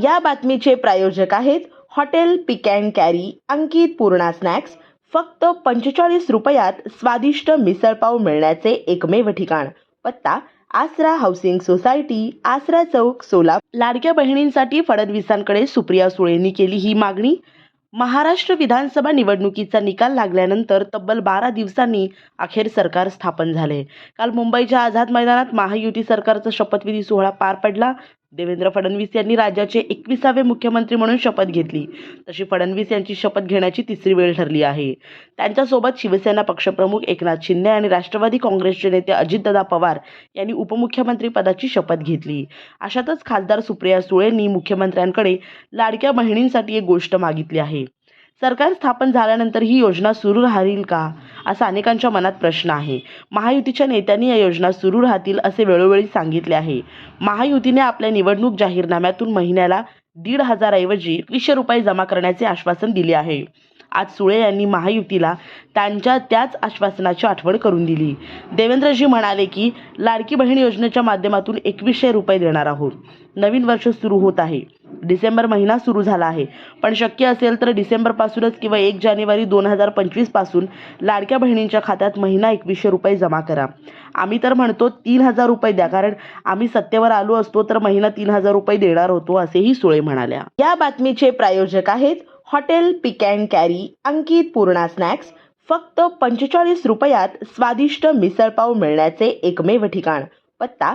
या बातमीचे प्रायोजक आहेत hotel pick and carry Ankit Purna snacks. फक्त पंचेचाळीस रुपयात स्वादिष्ट मिसळपाव मिळण्याचे एकमेव ठिकाण. पत्ता आसरा हाऊसिंग सोसायटी आसरा चौक सोलापूर. लाडक्या बहिणींसाठी फडणवीसांकडे सुप्रिया सुळेंनी केली ही मागणी. महाराष्ट्र विधानसभा निवडणुकीचा निकाल लागल्यानंतर तब्बल बारा दिवसांनी अखेर सरकार स्थापन झाले. काल मुंबईच्या आझाद मैदानात महायुती सरकारचा शपथविधी सोहळा पार पडला. देवेंद्र फडणवीस यांनी राज्याचे एकविसावे मुख्यमंत्री म्हणून शपथ घेतली. तशी फडणवीस यांची शपथ घेण्याची तिसरी वेळ ठरली आहे. त्यांच्यासोबत शिवसेना पक्षप्रमुख एकनाथ शिंदे आणि राष्ट्रवादी काँग्रेसचे नेते अजितदादा पवार यांनी उपमुख्यमंत्री पदाची शपथ घेतली. अशातच खासदार सुप्रिया सुळेंनी मुख्यमंत्र्यांकडे लाडक्या बहिणींसाठी एक गोष्ट मागितली आहे. सरकार स्थापन झाल्यानंतर ही योजना सुरू राहील का? असा अनेकांच्या मनात प्रश्न आहे. महायुतीच्या नेत्यांनी या योजना सुरू राहतील असे वेळोवेळी सांगितले आहे. महायुतीने आपल्या निवडणूक जाहीरनाम्यातून महिन्याला दीड हजारऐवजी वीसशे रुपये जमा करण्याचे आश्वासन दिले आहे. आज सुळे यांनी महायुतीला त्यांच्या त्याच आश्वासनाची आठवण करून दिली. देवेंद्रजी म्हणाले की लाडकी बहीण योजनेच्या माध्यमातून एकवीसशे रुपये देणार आहोत. नवीन वर्ष सुरू होत आहे. डिसेंबर महिना सुरू झाला आहे. पण शक्य असेल तर डिसेंबरपासूनच किंवा एक जानेवारी दोन हजार पंचवीसपासून लाडक्या बहिणींच्या खात्यात महिना एकवीसशे रुपये जमा करा. आम्ही तर म्हणतो तीन हजार रुपये द्या कारण आम्ही सत्तेवर आलो असतो तर महिना तीन हजार रुपये देणार होतो असेही सुळे म्हणाल्या. या बातमीचे प्रायोजक आहेत hotel pick and carry Ankit Purna snacks. फक्त पंचेचाळीस रुपयात स्वादिष्ट मिसळपाव मिळण्याचे एकमेव ठिकाण. पत्ता